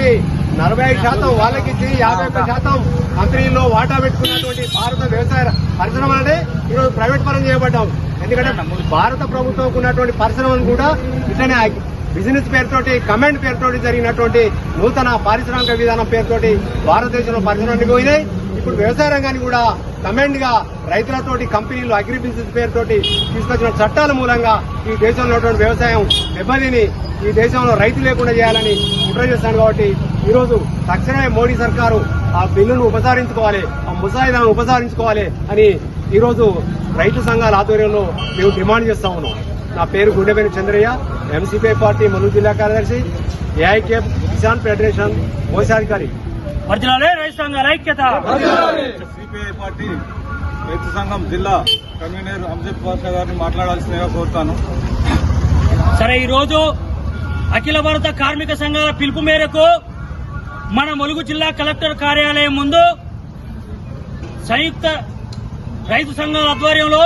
శాతం వాళ్ళకి ఇచ్చి యాభై ఒక్క శాతం కంపెనీల్లో వాటా పెట్టుకున్నటువంటి భారత వ్యవసాయ పరిశ్రమలనే ఈరోజు ప్రైవేట్ పరం చేయబడ్డాం. ఎందుకంటే భారత ప్రభుత్వం ఉన్నటువంటి పరిశ్రమను కూడా ఇట్లనే బిజినెస్ పేరుతోటి కమాండ్ పేరుతోటి జరిగినటువంటి నూతన పారిశ్రామిక విధానం పేరుతోటి భారతదేశంలో పరిశ్రమలు పోయినాయి ఇప్పుడు వ్యవసాయ రంగాన్ని కూడా కమాండ్గా రైతులతోటి కంపెనీలు అగ్రి బిజినెస్ పేరుతోటి తీసుకొచ్చిన చట్టాల మూలంగా ఈ దేశంలో ఉన్నటువంటి వ్యవసాయం దెబ్బతిని ఈ దేశంలో రైతు లేకుండా చేయాలని కుట్ర చేస్తాను కాబట్టి ఈ రోజు తక్షణమే మోడీ సర్కారు ఆ బిల్లును ఉపసంహరించుకోవాలి ఆ ముసాయిదాను ఉపసంహరించుకోవాలి అని ఈ రోజు రైతు సంఘాల ఆధ్వర్యంలో మేము డిమాండ్ చేస్తా ఉన్నాం. నా పేరు గుండెపేని చంద్రయ్య ఎంసీపీ పార్టీ ములుగు జిల్లా కార్యదర్శి ఏఐకే కిసాన్ ఫెడరేషన్ కోశాధికారి. వర్జిలాలే రైతు సంఘాల ఐక్యత. సిపిఐ పార్టీ రైతు సంఘం జిల్లా కన్వీనర్ అంజద్ బాషా గారిని మాట్లాడాల్సిందిగా కోరుతాను. సరే ఈరోజు అఖిల భారత కార్మిక సంఘాల పిలుపు మేరకు మన ములుగు జిల్లా కలెక్టర్ కార్యాలయం ముందు సంయుక్త రైతు సంఘాల ఆధ్వర్యంలో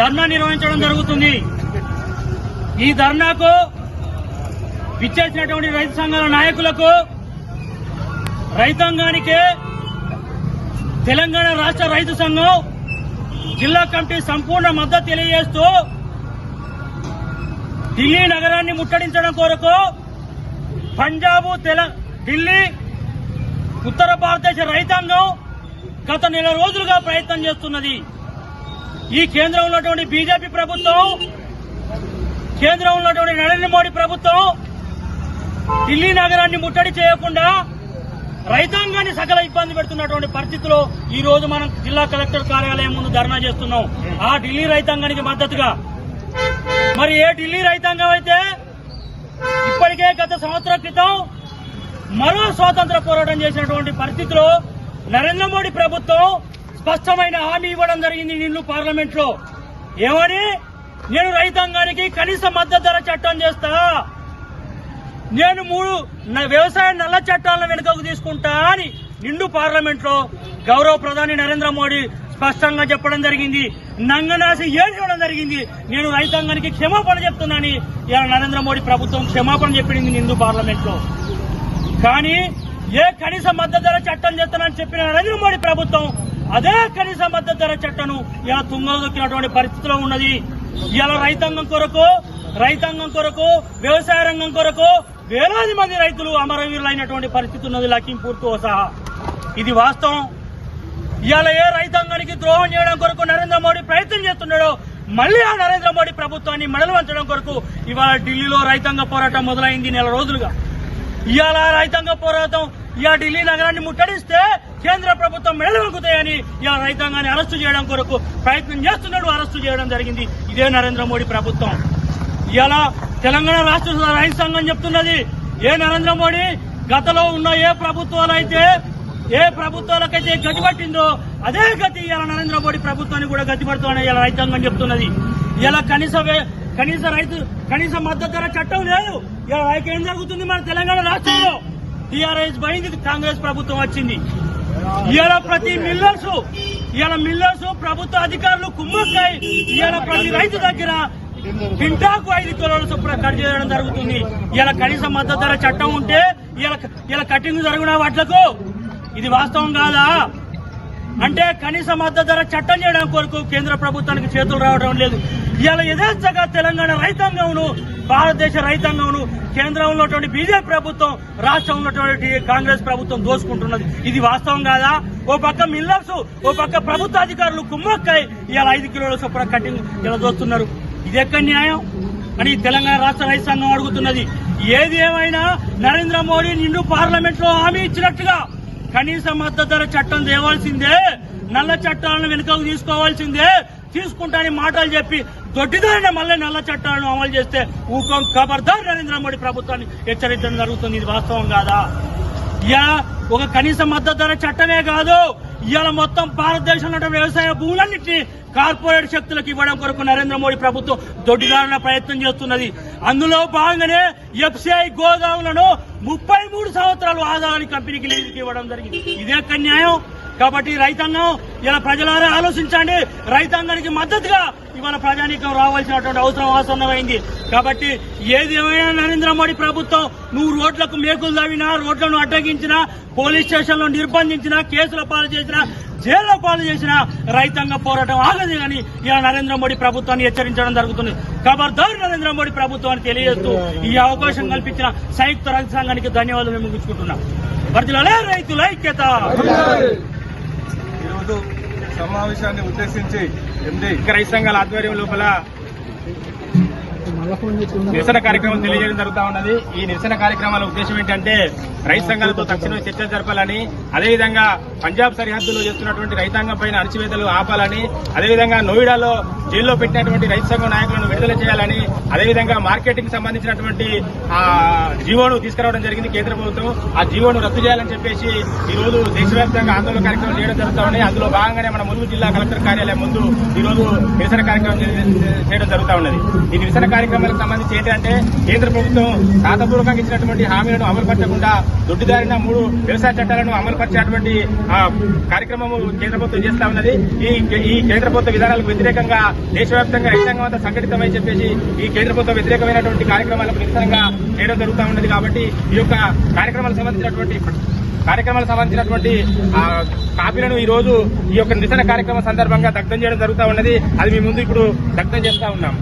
ధర్నా నిర్వహించడం జరుగుతుంది. ఈ ధర్నాకు విచ్చేసినటువంటి రైతు సంఘాల నాయకులకు రైతాంగానికి తెలంగాణ రాష్ట్ర రైతు సంఘం జిల్లా కమిటీ సంపూర్ణ మద్దతు తెలియజేస్తూ ఢిల్లీ నగరాన్ని ముట్టడించడం కొరకు పంజాబ్ తెల ఢిల్లీ ఉత్తర భారతదేశ రైతాంగం గత నెల రోజులుగా ప్రయత్నం చేస్తున్నది. ఈ కేంద్రంలో ఉన్నటువంటి బీజేపీ ప్రభుత్వం కేంద్రంలో ఉన్నటువంటి నరేంద్ర మోడీ ప్రభుత్వం ఢిల్లీ నగరాన్ని ముట్టడి చేయకుండా రైతాంగాన్ని సకల ఇబ్బంది పెడుతున్నటువంటి పరిస్థితిలో ఈ రోజు మనం జిల్లా కలెక్టర్ కార్యాలయం ముందు ధర్నా చేస్తున్నాం. ఆ ఢిల్లీ రైతాంగానికి మద్దతుగా. మరి ఏ ఢిల్లీ రైతాంగం అయితే ఇప్పటికే గత సంవత్సరం క్రితం మరో స్వాతంత్ర పోరాటం చేసినటువంటి పరిస్థితిలో నరేంద్ర మోడీ ప్రభుత్వం స్పష్టమైన హామీ ఇవ్వడం జరిగింది నిన్ను పార్లమెంట్లో ఏమని? నేను రైతాంగానికి కనీస మద్దతు ధర చట్టం చేస్తా. నేను మూడు నా వ్యవసాయ నల్ల చట్టాలను వెనుకకు తీసుకుంటా అని నిండు పార్లమెంట్లో గౌరవ ప్రధాని నరేంద్ర మోడీ స్పష్టంగా చెప్పడం జరిగింది. నంగనాసి ఏడ్చడం జరిగింది? నేను రైతాంగానికి క్షమాపణ చెప్తున్నానని ఇలా నరేంద్ర మోడీ ప్రభుత్వం క్షమాపణ చెప్పింది నిండు పార్లమెంట్లో కానీ ఏ కనీస మద్దతు ధర చట్టం చేస్తానని చెప్పిన నరేంద్ర మోడీ ప్రభుత్వం అదే కనీస మద్దతు ధర చట్టను ఇలా తుంగదొక్కినటువంటి పరిస్థితిలో ఉన్నది. ఇలా రైతాంగం కొరకు రైతాంగం కొరకు వ్యవసాయ రంగం కొరకు వేలాది మంది రైతులు అమరవీరులైనటువంటి పరిస్థితి ఉన్నది లఖింపూర్తో సహా. ఇది వాస్తవం. ఇవాళ ఏ రైతాంగానికి ద్రోహం చేయడం కొరకు నరేంద్ర మోడీ ప్రయత్నం చేస్తున్నాడో మళ్ళీ ఆ నరేంద్ర మోడీ ప్రభుత్వాన్ని మెడలు వంచడం కొరకు ఇవాళ ఢిల్లీలో రైతాంగ పోరాటం మొదలైంది నెల రోజులుగా. ఇవాళ రైతాంగ పోరాటం ఇవాళ ఢిల్లీ నగరాన్ని ముట్టడిస్తే కేంద్ర ప్రభుత్వం మెడలు వంకుతాయని ఇవాళ రైతాంగాన్ని అరెస్టు చేయడం కొరకు ప్రయత్నం చేస్తున్నాడు అరెస్టు చేయడం జరిగింది. ఇదే నరేంద్ర మోడీ ప్రభుత్వం. ఇవాళ తెలంగాణ రాష్ట్ర రైతు సంఘం చెప్తున్నది ఏ నరేంద్ర మోడీ గతంలో ఉన్న ఏ ప్రభుత్వాలు అయితే ఏ ప్రభుత్వాలకైతే గతి పట్టిందో అదే గతి ఇలా నరేంద్ర మోడీ ప్రభుత్వాన్ని కూడా గతి పడుతుందని ఇలా రైతాంగం చెప్తున్నది. ఇలా కనీస వే- కనీస రైతు కనీస మద్దతు ధర చట్టం లేదు. ఇలా రైతు ఏం జరుగుతుంది మన తెలంగాణ రాష్ట్రంలో? టీఆర్ఎస్ పోయింది కాంగ్రెస్ ప్రభుత్వం వచ్చింది. ఇవాళ ప్రతి మిల్లర్స్ ఇవాళ మిల్లర్స్ ప్రభుత్వ అధికారులు కుమ్మక్కాయి ఇవాళ ప్రతి రైతు దగ్గర కింటాకు ఐదు కిలోల చొప్పున కట్ చేయడం జరుగుతుంది. ఇలా కనీస మద్దతు ధర చట్టం ఉంటే ఇలా ఇలా కటింగ్ జరుగున వాట్లకు? ఇది వాస్తవం కాదా? అంటే కనీస మద్దతు ధర చట్టం చేయడం కొరకు కేంద్ర ప్రభుత్వానికి చేతులు రావడం లేదు. ఇవాళ యథేచ్ఛగా తెలంగాణ రైతాంగంను భారతదేశ రైతాంగంను కేంద్రంలో ఉన్నటువంటి బీజేపీ ప్రభుత్వం రాష్ట్రంలో ఉన్నటువంటి కాంగ్రెస్ ప్రభుత్వం దోసుకుంటున్నది ఇది వాస్తవం కాదా? ఓ పక్క మిల్లర్స్ ఓ పక్క ప్రభుత్వ అధికారులు కుమ్మక్కై ఇలా ఐదు కిలోల చొప్పున కటింగ్ ఇలా దోస్తున్నారు. ఇది ఎక్కడ న్యాయం? అని తెలంగాణ రాష్ట్ర రైతు సంఘం అడుగుతున్నది. ఏది ఏమైనా నరేంద్ర మోడీ నిన్ను పార్లమెంట్లో హామీ ఇచ్చినట్లుగా కనీస మద్దతు ధర చట్టం తేవాల్సిందే. నల్ల చట్టాలను వెనుకకు తీసుకోవాల్సిందే. తీసుకుంటానని మాటలు చెప్పి దొడ్డిదారిన మళ్ళీ నల్ల చట్టాలను అమలు చేస్తే ఊకం ఖబర్దార్ నరేంద్ర మోడీ ప్రభుత్వాన్ని హెచ్చరించడం జరుగుతుంది. ఇది వాస్తవం కాదా? ఇలా ఒక కనీస మద్దతు ధర చట్టమే కాదు. ఇవాళ మొత్తం భారతదేశంలో ఉన్న వ్యవసాయ భూములన్నింటినీ కార్పొరేట్ శక్తులకు ఇవ్వడం కొరకు నరేంద్ర మోడీ ప్రభుత్వం దొడ్డిదారుల ప్రయత్నం చేస్తున్నది. అందులో భాగంగానే ఎఫ్సిఐ గోదాములను ముప్పై మూడు సంవత్సరాలు ఆదాయాన్ని కంపెనీకి లీజుకి ఇవ్వడం జరిగింది. ఇదే ఎక్కడ కాబట్టి రైతాంగం ఇలా ప్రజలారా ఆలోచించండి. రైతాంగానికి మద్దతుగా ఇవాళ ప్రజానీకం రావాల్సినటువంటి అవసరం ఆసన్నమైంది కాబట్టి ఏది ఏమైనా నరేంద్ర మోడీ ప్రభుత్వం నువ్వు రోడ్లకు మేకులు తవ్వినా రోడ్లను అడ్డగించినా పోలీస్ స్టేషన్లో నిర్బంధించినా కేసుల పాలు చేసినా జైల్లో పాలు చేసిన రైతాంగ పోరాటం ఆగదు కానీ ఇలా నరేంద్ర మోడీ ప్రభుత్వాన్ని హెచ్చరించడం జరుగుతుంది. ఖబర్దారు నరేంద్ర మోడీ ప్రభుత్వాన్ని తెలియజేస్తూ ఈ అవకాశం కల్పించిన సంయుక్త రైతు సంఘానికి ధన్యవాదాలు మేము ముగించుకుంటున్నాం. వర్దిలలే రైతుల ఐక్యత. ఈరోజు సమావేశాన్ని ఉద్దేశించి ఎండి. రైతు సంఘాల ఆధ్వర్యం లోపల నిరసన కార్యక్రమం తెలియజేయడం జరుగుతా ఉన్నది. ఈ నిరసన కార్యక్రమాల ఉద్దేశం ఏంటంటే రైతు సంఘాలతో తక్షణమే చర్చలు జరపాలని అదేవిధంగా పంజాబ్ సరిహద్దులో చేస్తున్నటువంటి రైతాంగం పైన అణచివేతలు ఆపాలని అదేవిధంగా నోయిడాలో జైల్లో పెట్టినటువంటి రైతు సంఘం నాయకులను విడుదల చేయాలని అదేవిధంగా మార్కెటింగ్ సంబంధించినటువంటి ఆ జీవోను తీసుకురావడం జరిగింది కేంద్ర ప్రభుత్వం. ఆ జీవోను రద్దు చేయాలని చెప్పేసి ఈ రోజు దేశవ్యాప్తంగా ఆందోళన కార్యక్రమం చేయడం జరుగుతా ఉన్నాయి. అందులో భాగంగానే మన ములుగు జిల్లా కలెక్టర్ కార్యాలయం ముందు ఈ రోజు నిరసన కార్యక్రమం చేయడం జరుగుతా ఉన్నది. ఈ నిరసన కార్యక్రమాలకు సంబంధించి ఏంటంటే కేంద్ర ప్రభుత్వం రాతపూర్వకంగా ఇచ్చినటువంటి హామీలను అమలుపరచకుండా దొడ్డిదారిన మూడు వ్యవసాయ చట్టాలను అమలుపరిచేటువంటి ఆ, కార్యక్రమం కేంద్ర ప్రభుత్వం చేస్తా ఉన్నది. ఈ ఈ కేంద్ర ప్రభుత్వ విధానాలకు వ్యతిరేకంగా దేశవ్యాప్తంగా రైతాంగం అంతా సంఘటితమై చెప్పేసి ఈ కేంద్ర ప్రభుత్వ వ్యతిరేకమైనటువంటి కార్యక్రమాలకు నిరసనగా చేయడం జరుగుతూ ఉన్నది కాబట్టి ఈ యొక్క కార్యక్రమాలకు సంబంధించినటువంటి కార్యక్రమాలకు సంబంధించినటువంటి ఆ, కాపీలను ఈ రోజు ఈ యొక్క నిరసన కార్యక్రమం సందర్భంగా దగ్ధం చేయడం జరుగుతూ ఉన్నది. అది మీ ముందు ఇప్పుడు దగ్ధం చేస్తా ఉన్నాం.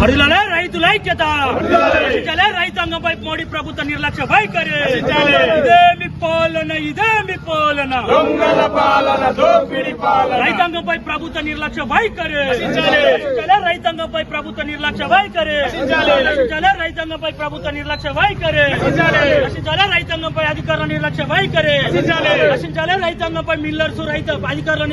వర్దిలాలే రైతుల ఐక్యత. రక్షించాలే రైతాంగంపై మోడీ ప్రభుత్వ నిర్లక్ష్య వైఖరి. ఇదేమి పాలన ఇదేమి పాలన. రైతాంగంపై ప్రభుత్వ నిర్లక్ష్య వైఖరి. రక్షించాలే రైతాంగంపై ప్రభుత్వ నిర్లక్ష్య వైఖరి. రక్షించాలే రైతాంగంపై ప్రభుత్వ నిర్లక్ష్య వైఖరి. రక్షించాలే రైతాంగంపై అధికారుల నిర్లక్ష్య వైఖరి. రక్షించాలే రైతాంగంపై మిల్లర్స్ రైతు అధికారుల